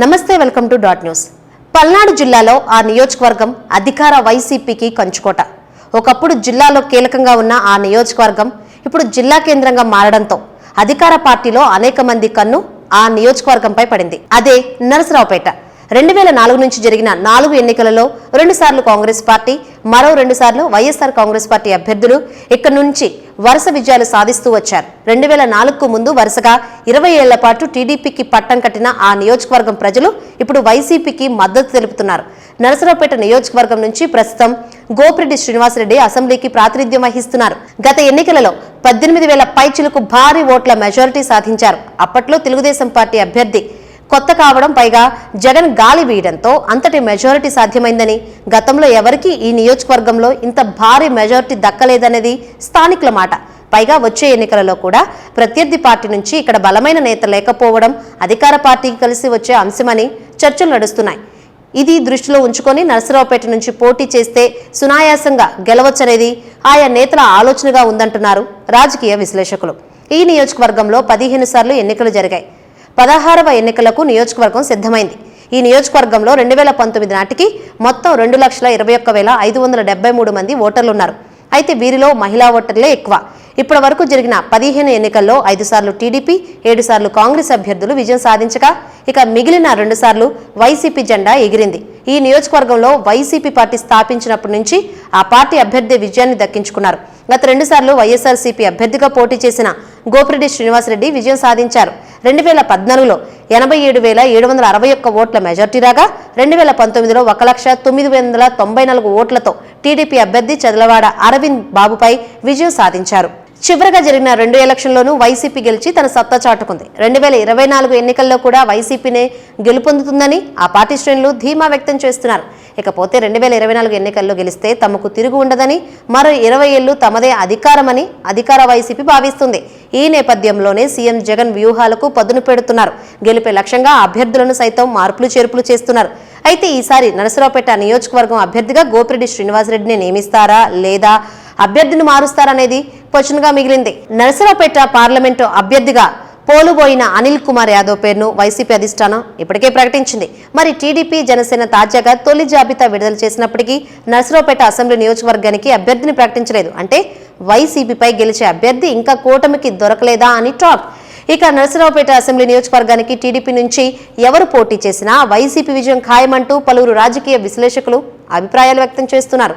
నమస్తే welcome to dot news. Palnadu జిల్లాలో ఆ నియోజకవర్గం అధికార వైసీపీకి కంచుకోట. ఒకప్పుడు జిల్లాలో కీలకంగా ఉన్న ఆ నియోజకవర్గం ఇప్పుడు జిల్లా కేంద్రంగా మారడంతో అధికార పార్టీలో అనేక మంది కన్ను ఆ నియోజకవర్గంపై పడింది. అదే నరసరావుపేట. రెండు వేల నాలుగు నుంచి జరిగిన నాలుగు ఎన్నికలలో రెండుసార్లు కాంగ్రెస్ పార్టీ మరో రెండుసార్లు వైఎస్ఆర్ కాంగ్రెస్ పార్టీ అభ్యర్థులు ఇక్కడ నుంచి వరుస విజయాలు సాధిస్తూ వచ్చారు. రెండు వేల నాలుగుకు ముందు వరుసగా ఇరవై ఏళ్ళ పాటు టీడీపీకి పట్టం కట్టిన ఆ నియోజకవర్గం ప్రజలు ఇప్పుడు వైసీపీకి మద్దతు తెలుపుతున్నారు. నరసరావుపేట నియోజకవర్గం నుంచి ప్రస్తుతం గోపిరెడ్డి శ్రీనివాసరెడ్డి అసెంబ్లీకి ప్రాతినిధ్యం వహిస్తున్నారు. గత ఎన్నికలలో పద్దెనిమిది వేల పైచిలకు భారీ ఓట్ల మెజారిటీ సాధించారు. అప్పట్లో తెలుగుదేశం పార్టీ అభ్యర్థి కొత్త కావడం పైగా జగన్ గాలి వీయడంతో అంతటి మెజారిటీ సాధ్యమైందని గతంలో ఎవరికీ ఈ నియోజకవర్గంలో ఇంత భారీ మెజారిటీ దక్కలేదనేది స్థానికుల మాట. పైగా వచ్చే ఎన్నికలలో కూడా ప్రత్యర్థి పార్టీ నుంచి ఇక్కడ బలమైన నేత లేకపోవడం అధికార పార్టీకి కలిసి వచ్చే అంశమని చర్చలు నడుస్తున్నాయి. ఇది దృష్టిలో ఉంచుకొని నరసరావుపేట నుంచి పోటీ చేస్తే సునాయాసంగా గెలవచ్చనేది ఆయా నేతల ఆలోచనగా ఉందంటున్నారు రాజకీయ విశ్లేషకులు. ఈ నియోజకవర్గంలో పదిహేను సార్లు ఎన్నికలు జరిగాయి. పదహారవ ఎన్నికలకు నియోజకవర్గం సిద్ధమైంది. ఈ నియోజకవర్గంలో రెండు వేల పంతొమ్మిది నాటికి మొత్తం రెండు లక్షల ఇరవై ఒక్క వేల ఐదు వందల డెబ్బై మూడు మంది ఓటర్లున్నారు. అయితే వీరిలో మహిళా ఓటర్లే ఎక్కువ. ఇప్పటి వరకు జరిగిన పదిహేను ఎన్నికల్లో ఐదు సార్లు టీడీపీ ఏడు సార్లు కాంగ్రెస్ అభ్యర్థులు విజయం సాధించగా ఇక మిగిలిన రెండు సార్లు వైసీపీ జెండా ఎగిరింది. ఈ నియోజకవర్గంలో వైసీపీ పార్టీ స్థాపించినప్పటి నుంచి ఆ పార్టీ అభ్యర్థి విజయాన్ని దక్కించుకున్నారు. గత రెండుసార్లు వైఎస్ఆర్సీపీ అభ్యర్థిగా పోటీ చేసిన గోపిరెడ్డి శ్రీనివాసరెడ్డి విజయం సాధించారు. రెండు వేల పద్నాలుగులో ఎనభై ఏడు వేల ఏడు వందల అరవై ఒక్క ఓట్ల మెజార్టీ రాగా రెండు వేల పంతొమ్మిదిలో ఒక లక్ష తొమ్మిది వందల తొంభై నాలుగు ఓట్లతో టీడీపీ అభ్యర్థి చదలవాడ అరవింద్ బాబుపై విజయం సాధించారు. చివరగా జరిగిన రెండు ఎలక్షన్లోనూ వైసీపీ గెలిచి తన సత్తా చాటుకుంది. రెండు వేల ఇరవై నాలుగు ఎన్నికల్లో కూడా వైసీపీనే గెలుపొందుతుందని ఆ పార్టీ శ్రేణులు ధీమా వ్యక్తం చేస్తున్నారు. ఇకపోతే రెండు వేల ఇరవై నాలుగు ఎన్నికల్లో గెలిస్తే తమకు తిరుగు ఉండదని మరో ఇరవై ఏళ్ళు తమదే అధికారమని అధికార వైసీపీ భావిస్తుంది. ఈ నేపథ్యంలోనే సీఎం జగన్ వ్యూహాలకు పదును పెడుతున్నారు. గెలిపే లక్ష్యంగా అభ్యర్థులను సైతం మార్పులు చేర్పులు చేస్తున్నారు. అయితే ఈసారి నరసరావుపేట నియోజకవర్గం అభ్యర్థిగా గోపిరెడ్డి శ్రీనివాసరెడ్డిని నియమిస్తారా లేదా అభ్యర్థిని మారుస్తారనేది క్వశ్చన్గా మిగిలింది. నరసరావుపేట పార్లమెంటు అభ్యర్థిగా పోలుబోయిన అనిల్ కుమార్ యాదవ్ పేరును వైసీపీ అధిష్టానం ఇప్పటికే ప్రకటించింది. మరి టీడీపీ జనసేన తాజాగా తొలి జాబితా విడుదల చేసినప్పటికీ నర్సరావుపేట అసెంబ్లీ నియోజకవర్గానికి అభ్యర్థిని ప్రకటించలేదు. అంటే వైసీపీపై గెలిచే అభ్యర్థి ఇంకా కూటమికి దొరకలేదా అని టాక్. ఇక నరసరావుపేట అసెంబ్లీ నియోజకవర్గానికి టీడీపీ నుంచి ఎవరు పోటీ చేసినా వైసీపీ విజయం ఖాయమంటూ పలువురు రాజకీయ విశ్లేషకులు అభిప్రాయాలు వ్యక్తం చేస్తున్నారు.